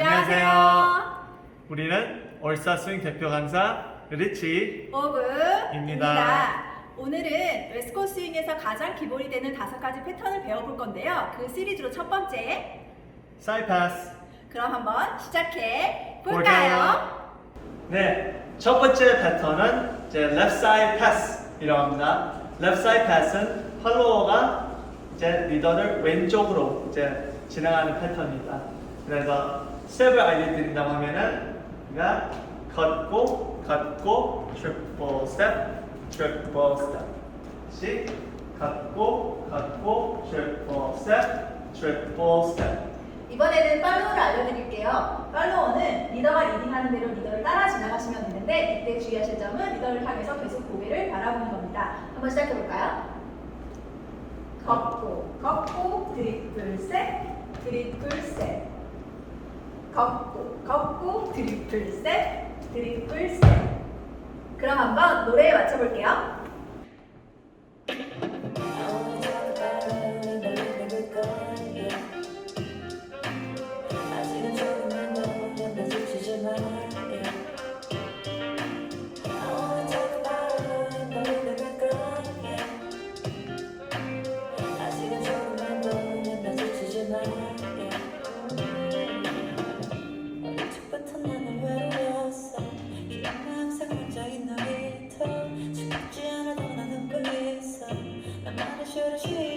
안녕하세요. 우리는 얼싸 스윙 대표 강사 리치. 오브입니다. 입니다. 오늘은 웨스코 스윙에서 가장 기본이 되는 다섯 가지 패턴을 배워볼 건데요. 그 시리즈로 첫 번째. 사이 패스. 그럼 한번 시작해 볼까요? 볼까요? 네, 첫 번째 패턴은 이제 left side pass이라고 합니다. left side pass은 팔로워가 이제 리더를 왼쪽으로 이제 진행하는 패턴입니다. 그래서 스텝을 알려드린다고 하면은 우리가 걷고 걷고 트리플 스텝 트리플 스텝 다시 걷고 걷고 트리플 스텝 트리플 스텝 이번에는 팔로우를 알려드릴게요. 팔로우는 리더가 리딩하는 대로 리더를 따라 지나가시면 되는데 이때 주의하실 점은 리더를 향해서 계속 고개를 바라보는 겁니다. 한번 시작해 볼까요? 걷고 걷고 드리플 셋 드리플 셋 걷고 걷고 드리플 셋 드리플 셋. 그럼 한번 노래에 맞춰볼게요. 아직은 조금만 더 맘에 지치지 마. searching